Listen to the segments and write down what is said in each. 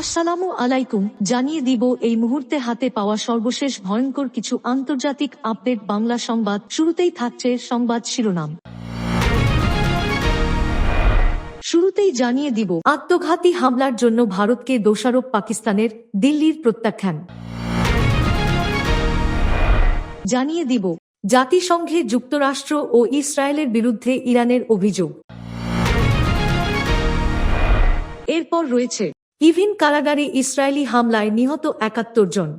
আসসালামু আলাইকুম, জানিয়ে দিব এই মুহূর্তে হাতে পাওয়া সর্বশেষ ভয়ঙ্কর কিছু আন্তর্জাতিক আপডেট বাংলা সংবাদ। শুরুতেই থাকছে সংবাদ শিরোনাম। শুরুতেই জানিয়ে দিব, আত্মঘাতী হামলার জন্য ভারতকে দোষারোপ পাকিস্তানের দিল্লির প্রত্যাখ্যান। জানিয়ে দিব, জাতিসংঘে যুক্তরাষ্ট্র ও ইসরায়েলের বিরুদ্ধে ইরানের অভিযোগ। এরপর রয়েছে ইভিন কারাগারে ইসরায়েলি হামলায় নিহত একাত্তর জন।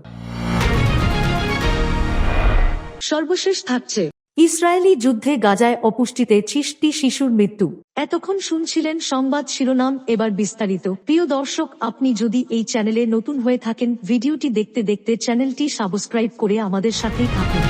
সর্বশেষ থাকছে। ইসরায়েলি যুদ্ধে গাজায় অপুষ্টিতে ছিষ্টি শিশুর মৃত্যু। এতক্ষণ শুনছিলেন সংবাদ শিরোনাম এবার বিস্তারিত। প্রিয় দর্শক আপনি যদি এই চ্যানেলে নতুন হয়ে থাকেন ভিডিওটি দেখতে দেখতে চ্যানেলটি সাবস্ক্রাইব করে আমাদের সাথেই থাকুন।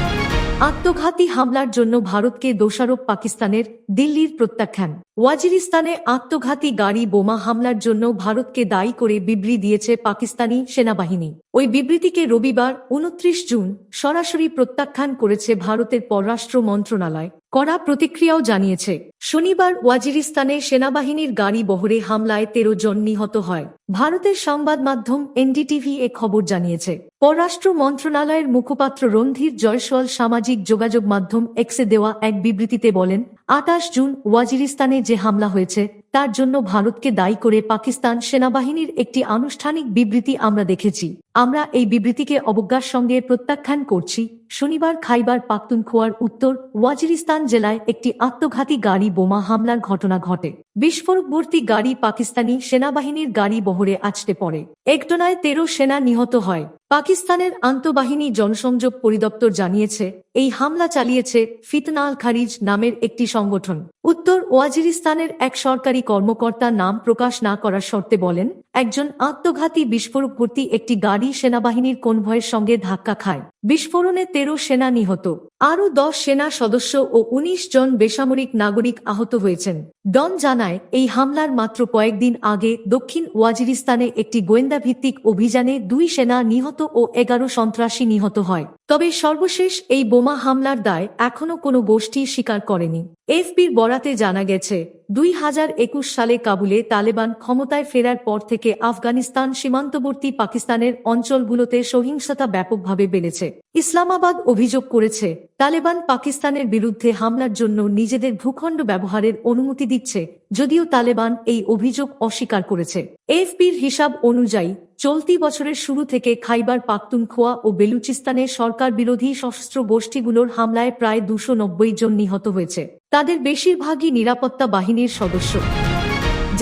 আত্মঘাতী হামলার জন্য ভারতকে দোষারোপ পাকিস্তানের দিল্লির প্রত্যাখ্যান। ওয়াজিরিস্তানে আত্মঘাতী গাড়ি বোমা হামলার জন্য ভারতকে দায়ী করে বিবৃ দিয়েছে পাকিস্তানি সেনাবাহিনী। ওই বিবৃতিকে রবিবার, উনত্রিশ জুন সরাসরি প্রত্যাখ্যান করেছে ভারতের পররাষ্ট্র মন্ত্রণালয়। কড়া প্রতিক্রিয়াও জানিয়েছে। শনিবার ওয়াজিরিস্তানে সেনাবাহিনীর গাড়ি বহরে হামলায় তেরো জন নিহত হয়। ভারতের সংবাদ মাধ্যম এনডিটিভি এ খবর জানিয়েছে। পররাষ্ট্র মন্ত্রণালয়ের মুখপাত্র রণধীর জয়সওয়াল সামাজিক যোগাযোগ মাধ্যম এক্সে দেওয়া এক বিবৃতিতে বলেন, আটাশ জুন ওয়াজিরিস্তানে যে হামলা হয়েছে, তার জন্য ভারতকে দায়ী করে পাকিস্তান সেনাবাহিনীর একটি আনুষ্ঠানিক বিবৃতি আমরা দেখেছি। আমরা এই বিবৃতিকে অবজ্ঞার সঙ্গে প্রত্যাখ্যান করছি। শনিবার খাইবার পাখতুনখোয়ার উত্তর ওয়াজিরিস্তান জেলায় একটি আত্মঘাতী গাড়ি বোমা হামলার ঘটনা ঘটে। বিস্ফোরকবর্তী গাড়ি পাকিস্তানি সেনাবাহিনীর গাড়ি বহরে আছড়ে পড়ে। একটনায় তেরো সেনা নিহত হয়। পাকিস্তানের আন্তঃবাহিনী জনসংযোগ পরিদপ্তর জানিয়েছে, এই হামলা চালিয়েছে ফিতনাল খারিজ নামের একটি সংগঠন। উত্তর ওয়াজিরিস্তানের এক সরকারি কর্মকর্তা নাম প্রকাশ না করার শর্তে বলেন, একজন আত্মঘাতী বিস্ফোরকবর্তী একটি গাড়ি সেনাবাহিনীর কনভয়ের সঙ্গে ধাক্কা খায়। বিস্ফোরণে তেরো সেনা নিহত। আরও দশ সেনা সদস্য ও ১৯ জন বেসামরিক নাগরিক আহত হয়েছেন। ডন জানায়, এই হামলার মাত্র কয়েকদিন আগে দক্ষিণ ওয়াজিরিস্তানে একটি গোয়েন্দা ভিত্তিক অভিযানে দুই সেনা নিহত ও এগারো সন্ত্রাসী নিহত হয়। তবে সর্বশেষ এই বোমা হামলার দায় এখনও কোনো গোষ্ঠী স্বীকার করেনি। এফবির বরাতে জানা গেছে, দুই হাজার একুশ সালে কাবুলে তালেবান ক্ষমতায় ফেরার পর থেকে আফগানিস্তান সীমান্তবর্তী পাকিস্তানের অঞ্চলগুলোতে সহিংসতা ব্যাপকভাবে বেড়েছে। ইসলামাবাদ অভিযোগ করেছে, তালেবান পাকিস্তানের বিরুদ্ধে হামলার জন্য নিজেদের ভূখণ্ড ব্যবহারের অনুমতি দিচ্ছে, যদিও তালেবান এই অভিযোগ অস্বীকার করেছে। এফবির হিসাব অনুযায়ী, চলতি বছরের শুরু থেকে খাইবার পাখতুনখোয়া ও বেলুচিস্তানে সরকার বিরোধী সশস্ত্র গোষ্ঠীগুলোর হামলায় প্রায় দুশো জন নিহত হয়েছে। তাদের বেশিরভাগই নিরাপত্তা বাহিনীর সদস্য।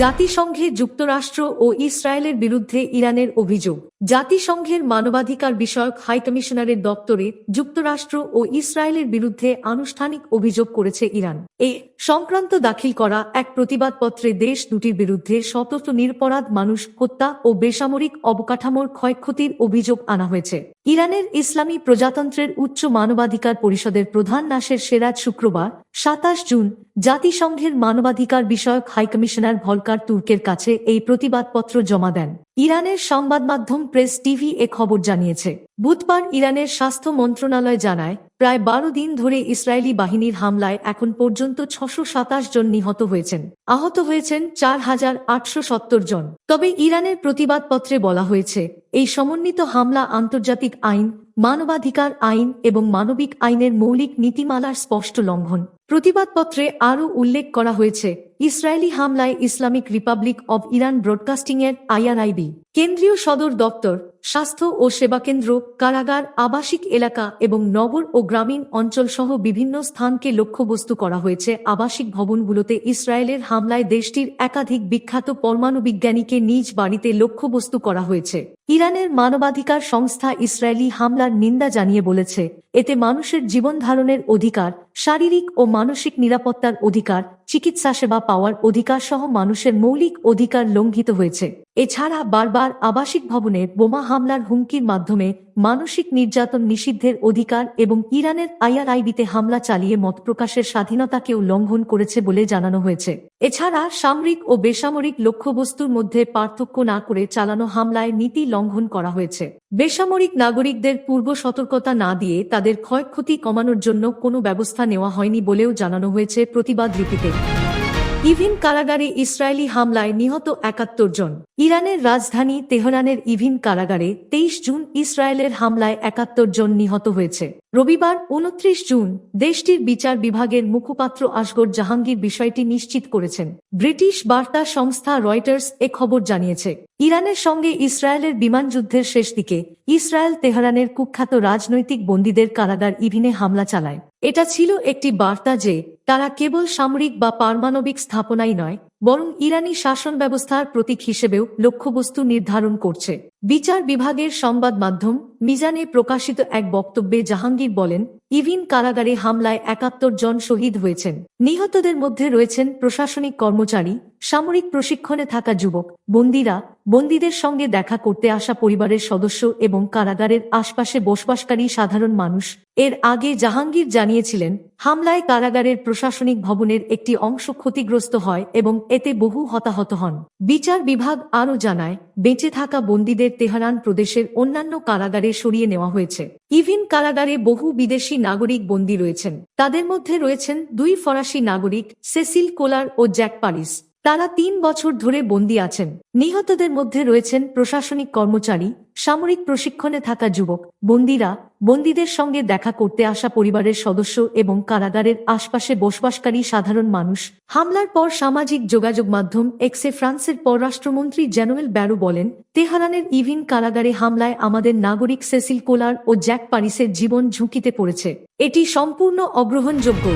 জাতিসংঘে যুক্তরাষ্ট্র ও ইসরায়েলের বিরুদ্ধে ইরানের অভিযোগ জাতিসংঘের মানবাধিকার বিষয়ক হাইকমিশনারের দপ্তরে যুক্তরাষ্ট্র ও ইসরায়েলের বিরুদ্ধে আনুষ্ঠানিক অভিযোগ করেছে ইরান। এ সংক্রান্ত দাখিল করা এক প্রতিবাদপত্রে দেশ দুটির বিরুদ্ধে শতত নিরপরাধ মানুষ হত্যা ও বেসামরিক অবকাঠামোর ক্ষয়ক্ষতির অভিযোগ আনা হয়েছে। ইরানের ইসলামী প্রজাতন্ত্রের উচ্চ মানবাধিকার পরিষদের প্রধান নাসের সেরাজ শুক্রবার, সাতাশ জুন, জাতিসংঘের মানবাধিকার বিষয়ক হাইকমিশনার ভলকার তুর্কের কাছে এই প্রতিবাদপত্র জমা দেন। ইরানের সংবাদ মাধ্যম প্রেস টিভি এ খবর জানিয়েছে। বুধবার ইরানের স্বাস্থ্য মন্ত্রণালয় জানায়, প্রায় বারো দিন ধরে ইসরায়েলি বাহিনীর হামলায় এখন পর্যন্ত ছশো সাতাশ জন নিহত হয়েছেন। আহত হয়েছেন চার হাজার আটশো সত্তর জন। তবে ইরানের প্রতিবাদপত্রে বলা হয়েছে, এই সমন্বিত হামলা আন্তর্জাতিক আইন, মানবাধিকার আইন এবং মানবিক আইনের মৌলিক নীতিমালার স্পষ্ট লঙ্ঘন। প্রতিবাদপত্রে আরও উল্লেখ করা হয়েছে, ইসরায়েলি হামলায় ইসলামিক রিপাবলিক অব ইরান ব্রডকাস্টিংয়ের আইআরআইবি। কেন্দ্রীয় সদর দপ্তর, স্বাস্থ্য ও সেবা কেন্দ্র, কারাগার, আবাসিক এলাকা এবং নগর ও গ্রামীণ অঞ্চল সহ বিভিন্ন স্থানকে লক্ষ্যবস্তু করা হয়েছে। আবাসিক ভবনগুলোতে ইসরায়েলের হামলায় দেশটির একাধিক বিখ্যাত পরমাণু বিজ্ঞানীকে নিজ বাড়িতে লক্ষ্যবস্তু করা হয়েছে। ইরানের মানবাধিকার সংস্থা ইসরায়েলি হামলার নিন্দা জানিয়ে বলেছে, এতে মানুষের জীবন ধারণের অধিকার, শারীরিক ও মানসিক নিরাপত্তার অধিকার চিকিৎসা সেবা পাওয়ার অধিকার সহ মানুষের মৌলিক অধিকার লঙ্ঘিত হয়েছে। এছাড়া বারবার আবাসিক ভবনে বোমা হামলার হুমকির মাধ্যমে মানসিক নির্যাতন নিষিদ্ধের অধিকার এবং ইরানের আইআরআইবিতে হামলা চালিয়ে মত প্রকাশের স্বাধীনতাকেও লঙ্ঘন করেছে বলে জানানো হয়েছে। এছাড়া সামরিক ও বেসামরিক লক্ষ্যবস্তুর মধ্যে পার্থক্য না করে চালানো হামলায় নীতি লঙ্ঘন করা হয়েছে। বেসামরিক নাগরিকদের পূর্ব সতর্কতা না দিয়ে তাদের ক্ষয়ক্ষতি কমানোর জন্য কোনো ব্যবস্থা নেওয়া হয়নি বলেও জানানো হয়েছে প্রতিবাদ লিপিতে ইভিন কারাগারে ইসরায়েলি হামলায় নিহত একাত্তর জন। ইরানের রাজধানী তেহরানের ইভিন কারাগারে তেইশ জুন ইসরায়েলের হামলায় একাত্তর জন নিহত হয়েছে। রবিবার উনত্রিশ জুন দেশটির বিচার বিভাগের মুখপাত্র আসগর জাহাঙ্গীর বিষয়টি নিশ্চিত করেছেন। ব্রিটিশ বার্তা সংস্থা রয়টার্স এ খবর জানিয়েছে, ইরানের সঙ্গে ইসরায়েলের বিমান যুদ্ধের শেষ দিকে ইসরায়েল তেহরানের কুখ্যাত রাজনৈতিক বন্দীদের কারাগার ইভিনে হামলা চালায়। এটা ছিল একটি বার্তা যে, তারা কেবল সামরিক বা পারমাণবিক স্থাপনাই নয় বরং ইরানি শাসন ব্যবস্থার প্রতীক হিসেবেও লক্ষ্যবস্তু নির্ধারণ করছে। বিচার বিভাগের সংবাদ মাধ্যম মিজানে প্রকাশিত এক বক্তব্যে জাহাঙ্গীর বলেন, ইভিন কারাগারে হামলায় একাত্তর জন শহীদ হয়েছেন। নিহতদের মধ্যে রয়েছেন প্রশাসনিক কর্মচারী, সামরিক প্রশিক্ষণে থাকা যুবক, বন্দীরা, বন্দীদের সঙ্গে দেখা করতে আসা পরিবারের সদস্য এবং কারাগারের আশপাশে বসবাসকারী সাধারণ মানুষ। এর আগে জাহাঙ্গীর জানিয়েছিলেন, হামলায় কারাগারের প্রশাসনিক ভবনের একটি অংশ ক্ষতিগ্রস্ত হয় এবং এতে বহু হতাহত হন। বিচার বিভাগ আরও জানায়, বেঁচে থাকা বন্দীদের তেহরান প্রদেশের অন্যান্য কারাগারে সরিয়ে নেওয়া হয়েছে। ইভিন কারাগারে বহু বিদেশি নাগরিক বন্দী রয়েছেন। তাদের মধ্যে রয়েছেন দুই ফরাসি নাগরিক সেসিল কোলার ও জ্যাক পারিস। তারা তিন বছর ধরে বন্দী আছেন। নিহতদের মধ্যে রয়েছেন প্রশাসনিক কর্মচারী, সামরিক প্রশিক্ষণে থাকা যুবক, বন্দীরা, বন্দীদের সঙ্গে দেখা করতে আসা পরিবারের সদস্য এবং কারাগারের আশপাশে বসবাসকারী সাধারণ মানুষ। হামলার পর সামাজিক যোগাযোগ মাধ্যম এক্সে ফ্রান্সের পররাষ্ট্রমন্ত্রী জ্যানুয়েল ব্যারো বলেন, তেহারানের ইভিন কারাগারে হামলায় আমাদের নাগরিক সেসিল কোলার ও জ্যাক পারিসের জীবন ঝুঁকিতে পড়েছে। এটি সম্পূর্ণ অগ্রহণযোগ্য।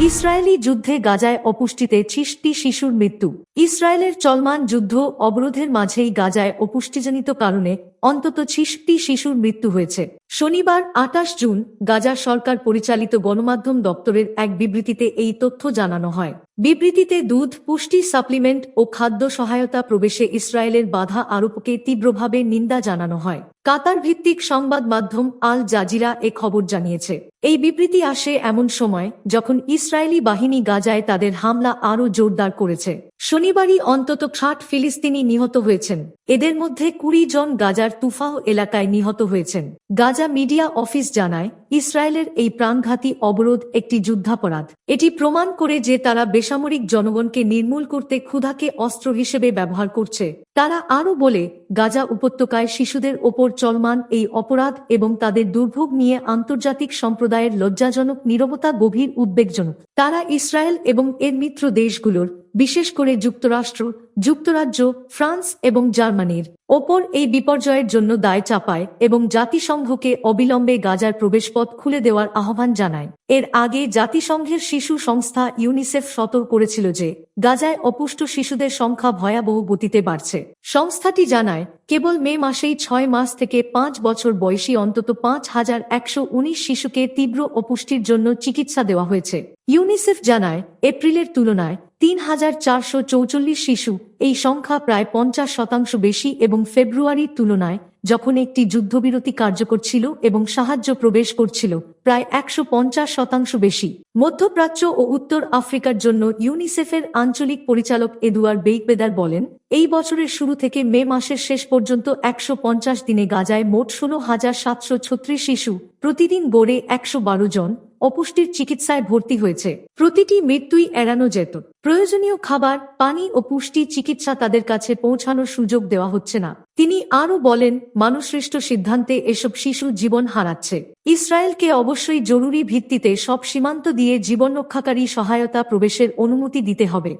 ইসরায়েলি যুদ্ধে গাজায় অপুষ্টিতে ছিষ্টি শিশুর মৃত্যু। ইসরায়েলের চলমান যুদ্ধ অবরোধের মাঝেই গাজায় অপুষ্টিজনিত কারণে অন্তত ছিষ্টি শিশুর মৃত্যু হয়েছে। শনিবার আটাশ জুন গাজা সরকার পরিচালিত গণমাধ্যম দপ্তরের এক বিবৃতিতে এই তথ্য জানানো হয়। বিবৃতিতে দুধ, পুষ্টি সাপ্লিমেন্ট ও খাদ্য সহায়তা প্রবেশে ইসরায়েলের বাধা আরোপকে তীব্রভাবে নিন্দা জানানো হয়। কাতার ভিত্তিক সংবাদ মাধ্যম আল জাজিরা এ খবর জানিয়েছে। এই বিবৃতি আসে এমন সময় যখন ইসরায়েলি বাহিনী গাজায় তাদের হামলা আরও জোরদার করেছে। শনিবারই অন্তত ষাট ফিলিস্তিনি নিহত হয়েছেন। এদের মধ্যে কুড়ি জন গাজার তুফাহ এলাকায় নিহত হয়েছেন। গাজা মিডিয়া অফিস জানায় ইসরায়েলের এই প্রাণঘাতী অবরোধ একটি যুদ্ধাপরাধ। এটি প্রমাণ করে যে তারা বেসামরিক জনগণকে নির্মূল করতে ক্ষুধাকে অস্ত্র হিসেবে ব্যবহার করছে। তারা আরও বলে, গাজা উপত্যকায় শিশুদের ওপর চলমান এই অপরাধ এবং তাদের দুর্ভোগ নিয়ে আন্তর্জাতিক সম্প্রদায়ের লজ্জাজনক, নীরবতা গভীর উদ্বেগজনক। তারা ইসরায়েল এবং এর মিত্র দেশগুলোর, বিশেষ করে যুক্তরাষ্ট্র যুক্তরাজ্য, ফ্রান্স এবং জার্মানির ওপর এই বিপর্যয়ের জন্য দায় চাপায় এবং জাতিসংঘকে অবিলম্বে গাজার প্রবেশপথ খুলে দেওয়ার আহ্বান জানায়। এর আগে জাতিসংঘের শিশু সংস্থা ইউনিসেফ সতর্ক করেছিল যে, গাজায় অপুষ্ট শিশুদের সংখ্যা ভয়াবহ গতিতে বাড়ছে। সংস্থাটি জানায়, কেবল মে মাসেই ছয় মাস থেকে পাঁচ বছর বয়সী অন্তত পাঁচ হাজার একশো উনিশ শিশুকে তীব্র অপুষ্টির জন্য চিকিৎসা দেওয়া হয়েছে। ইউনিসেফ জানায়, এপ্রিলের তুলনায় তিন হাজার চারশো চৌচল্লিশ শিশু এই সংখ্যা প্রায় পঞ্চাশ শতাংশ বেশি এবং ফেব্রুয়ারির তুলনায় যখন একটি যুদ্ধবিরতি কার্যকর ছিল এবং সাহায্য প্রবেশ করছিল, প্রায় একশো পঞ্চাশ শতাংশ বেশি। মধ্যপ্রাচ্য ও উত্তর আফ্রিকার জন্য ইউনিসেফের আঞ্চলিক পরিচালক এদুয়ার বেইকবেদার বলেন, এই বছরের শুরু থেকে মে মাসের শেষ পর্যন্ত একশো পঞ্চাশ দিনে গাজায় মোট ষোলো হাজার সাতশো ছত্রিশ শিশু, প্রতিদিন গড়ে একশো বারো জন। অপুষ্টির চিকিৎসায় ভর্তি হয়েছে। প্রতিটি মৃত্যুই এড়ানো যেত। প্রয়োজনীয় খাবার, পানি ও পুষ্টি চিকিৎসা তাদের কাছে পৌঁছানোর সুযোগ দেওয়া হচ্ছে না। তিনি আরও বলেন, মানুষসৃষ্ট সিদ্ধান্তে এসব শিশু জীবন হারাচ্ছে। ইসরায়েলকে অবশ্যই জরুরি ভিত্তিতে সব সীমান্ত দিয়ে জীবন রক্ষাকারী সহায়তা প্রবেশের অনুমতি দিতে হবে।